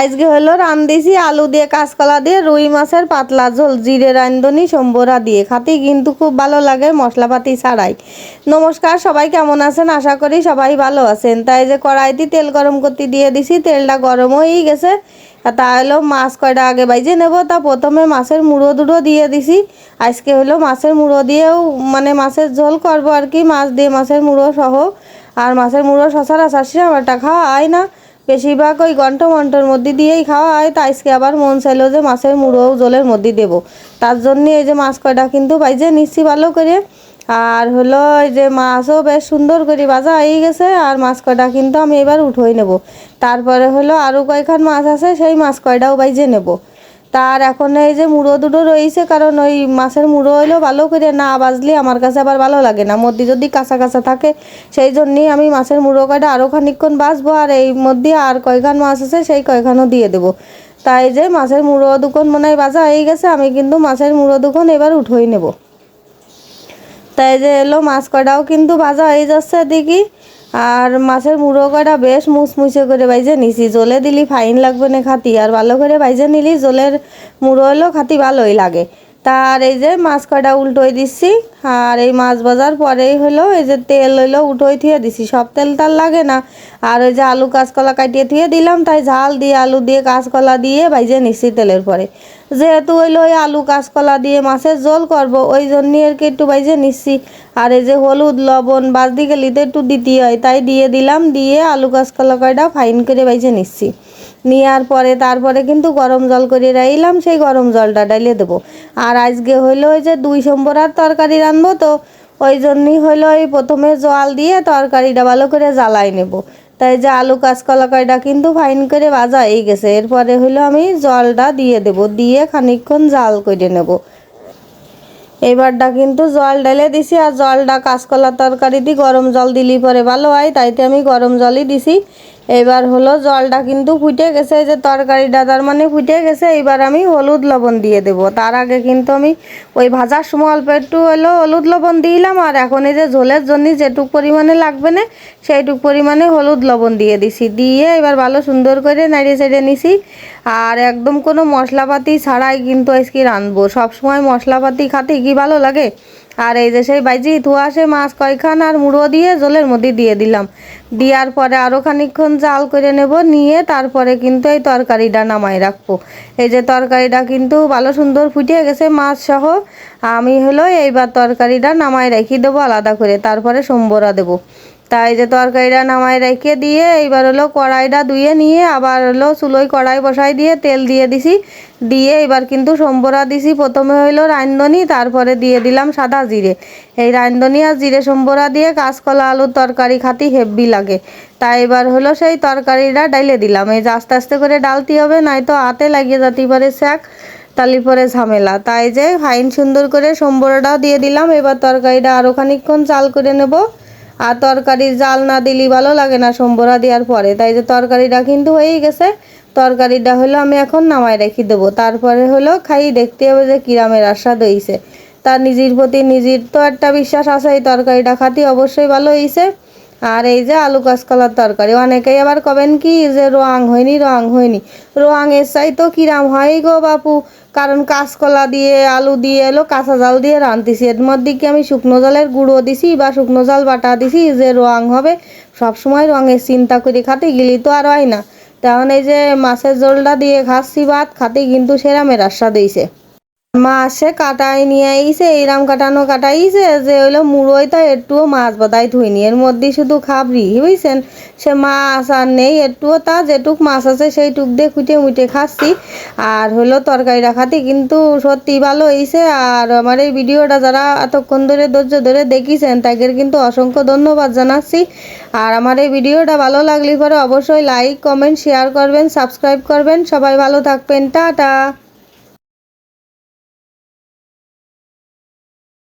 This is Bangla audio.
আজকে হলো রান দিছি, আলু দিয়ে কাঁচকলা দিয়ে, রুই মাছের পাতলা ঝোল, জিরে রান্ধনি সম্বরা দিয়ে। খাতে কিন্তু খুব ভালো লাগে মশলাপাতি ছাড়াই। নমস্কার, সবাই কেমন আছেন? আশা করি সবাই ভালো আছেন। তাই যে কড়াইতে তেল গরম করতে দিয়ে দিছি, তেলটা গরম হয়েই গেছে। তা হলো মাছ কয়টা আগে বাইজে নেব? তা প্রথমে মাছের মুড়ো দুটো দিয়ে দিছি। আজকে হলো মাছের মুড়ো দিয়েও মানে মাছের ঝোল করব আর কি, মাছ দিয়ে মাছের মুড়ো সহ। আর মাছের মুড়ো সচরাচর আমারটা খাওয়া হয় না। বেশিরভাগ ওই ঘন্ট মন্টর মধ্যে দিয়েই খাওয়া হয়, তা আজকে আবার মন চাইলো যে মাছের মুড়ো জলের মধ্যে দেব। তার জন্য এই যে মাছ কয়টা কিন্তু বাইজে নিচ্ছি ভালো করে, আর হলো এই যে মাছও বেশ সুন্দর করে বাজা হয়ে গেছে, আর মাছ কয়টা কিন্তু আমি এবার উঠোই নেব। তারপরে হলো আরও কয়েকখান মাছ আছে, সেই মাছ কয়টাও বাইজে নেব। তার এখন এই যে মুড়ো দুটো রয়েছে, কারণ ওই মাছের মুড়ো হইলেও ভালো করে না বাজলে আমার কাছে আবার ভালো লাগে না। মধ্যে যদি কাঁচা কাঁচা থাকে, সেই জন্যই আমি মাছের মুড়ো কয়টা আরও খানিকক্ষণ বাজবো আর এই মধ্যে আর কয়খান মাছ আছে, সেই কয়খানও দিয়ে দেবো। তাই যে মাছের মুড়ো দুখন মনে হয় বাজা হয়ে গেছে, আমি কিন্তু মাছের মুড়ো দুখন এবার উঠোই নেব। তাই যে এলো, মাছ কয়টাও কিন্তু ভাজা হয়ে যাচ্ছে দেখি আর মাছের মুড়ো কয়টা বেশ মুচমুচে করে বাইজে নিছি। জলে দিলি ফাইন লাগবে না খাতি আর ভালো করে বাইজে নিলি জলের মুড়ো হলেও খাতি ভালোই লাগে। তার এই যে মাছ কয়টা উল্টোই দিচ্ছি, আর এই মাছ ভাজার পরেই হলো এই যে তেল হইল উঠোই থুয়ে দিছি। সব তেল তার লাগে না। আর ওই যে আলু কাঁচকলা কাটিয়ে থুয়ে দিলাম, তাই ঝাল দিয়ে, আলু দিয়ে, কাঁচকলা দিয়ে বাইজে নিচ্ছি তেলের পরে। যেহেতু হইল ওই আলু, কাঁচকলা দিয়ে মাছের ঝোল করব, ওই জন্যই আর কি একটু বাইজে নিচ্ছি। আর এই যে হলুদ, লবণ বাজদি গেলি তো একটু দিতে হয়, তাই দিয়ে দিলাম, দিয়ে আলু, কাঁচকলা কয়টা ফাইন করে বাইজে নিচ্ছি। নেওয়ার পরে, তারপরে কিন্তু গরম জল করে রাইলাম, সেই গরম জলটা ডাইলে দেবো। আর আজকে হইল ওই যে দুই সম্বরার তরকারি রানবো তো, ওই জন্যই হইল ওই প্রথমে জল দিয়ে তরকারিটা ভালো করে জ্বালাই নেব। তাই যে আলু কাঁচকলা কয়টা কিন্তু ফাইন করে ভাজা হয়ে গেছে। এরপরে হইল আমি জলটা দিয়ে দেব, দিয়ে খানিকক্ষণ জাল করে নেব। এবারটা কিন্তু জল ঢেলে দিছি আর জলটা কাঁচকলা তরকারি দিয়ে গরম জল দিলি পরে ভালো হয়, তাইতে আমি গরম জলই দিছি। এবার হলো জলটা কিন্তু ফুটে গেছে যে তরকারিটা তার মানে ফুটে গেছে, এবার আমি হলুদ লবণ দিয়ে দেব। তার আগে কিন্তু আমি ওই ভাজার সময় অল্প একটু হলো হলুদ লবণ দিলাম, আর এখন এই যে ঝোলের জন্য যেটুক পরিমাণে লাগবে না, সেইটুক পরিমাণে হলুদ লবণ দিয়ে দিছি। দিয়ে এবার ভালো সুন্দর করে নাড়িয়ে চাড়িয়ে নিছি, আর একদম কোনো মশলাপাতি ছাড়াই কিন্তু আজকে রাঁধবো। সবসময় মশলাপাতি খাতে কি ভালো লাগে? আর এই যে সেই বাইজি ধোয়া সে মাছ কয়খান আর মুড়ো দিয়ে জলের মধ্যে দিয়ে দিলাম। দেওয়ার পরে আরও খানিকক্ষণ জাল করে নেব, নিয়ে তারপরে কিন্তু এই তরকারিটা নামাই রাখব। এই যে তরকারিটা কিন্তু ভালো সুন্দর ফুটিয়ে গেছে মাছ সহ আমি হলো এইবার তরকারিটা নামাই রেখে দেবো, আলাদা করে তারপরে সম্বরা দেবো। তাই যে তরকারিটা নামাই রেখে দিয়ে এইবার হলো কড়াইটা ধুয়ে নিয়ে আবার হলো চুলোয় কড়াই বসাই দিয়ে তেল দিয়ে দিছি। দিয়ে এবার কিন্তু সম্বরা দিছি। প্রথমে হইল রান্ধনি তারপরে দিয়ে দিলাম সাদা জিরে। এই রান্ধনি আর জিরে সম্বরা দিয়ে কাঁচকলা, আলুর তরকারি খাতি হেভি লাগে। তাই এবার হলো সেই তরকারিটা ডাইলে দিলাম। এই যে আস্তে আস্তে করে ডালতে হবে নয়তো হাতে লাগিয়ে যেতে পারে স্যাক তালি পরে ঝামেলা। তাই যে ফাইন সুন্দর করে সম্বরাটাও দিয়ে দিলাম। এবার তরকারিটা আরও খানিকক্ষণ চাল করে নেব। আর তরকারির জাল না দিলি ভালো লাগে না সম্বরা দেওয়ার পরে। তাই যে তরকারিটা কিন্তু হয়েই গেছে। তরকারিটা হলো আমি এখন নামায় রেখে দেবো। তারপরে হলো খাই, দেখতে হবে যে কিরামের আস্বাদ হয়েছে তার নিজের প্রতি নিজের তো একটা বিশ্বাস আছে, এই তরকারিটা খাতি অবশ্যই ভালো হয়েছে আর এই যে আলু কাঁচকলার তরকারি। অনেকেই আবার কবেন কি যে রোয়াং হয়নি রোয়াং হয়নি। রোয়াং এর চাই তো কিরাম। হয় গো বাপু কারণ কাঁচকলা দিয়ে, আলু দিয়ে, এলো কাঁচা জাল দিয়ে রাঁধতেছি। এর মধ্যে কি আমি শুকনো জলের গুঁড়ো দিছি বা শুকনো জাল বাটা দিছি যে রং হবে সবসময় রঙের চিন্তা করে খাতে, গেলি তো আর হয় না। তেমন এই যে মাছের জলটা দিয়ে খাচ্ছি ভাত, খাতে কিন্তু সেরামের আশা দিয়েছে মাসে কাটাই নিয়ে আইছে এইরাম কাটানো কাটাইছে যে হইল মুড়োই তো একটুও মাছ বাদাই থইনি এর মধ্যে শুধু খাবরি বুঝছেন? সে মাছ আর নেই, একটুও তা যেটুক মাছ আছে সেই টুক দিয়ে খুঁটে মুটে খাচ্ছি। আর হলো তরকারি রাখাতে কিন্তু সত্যি ভালো হয়েছে আর আমার এই ভিডিওটা যারা এতক্ষণ ধরে ধৈর্য ধরে দেখিছেন, তাদের কিন্তু অসংখ্য ধন্যবাদ জানাচ্ছি। আর আমার এই ভিডিওটা ভালো লাগলে পরে অবশ্যই লাইক কমেন্ট শেয়ার করবেন সাবস্ক্রাইব করবেন। সবাই ভালো থাকবেন, টাটা!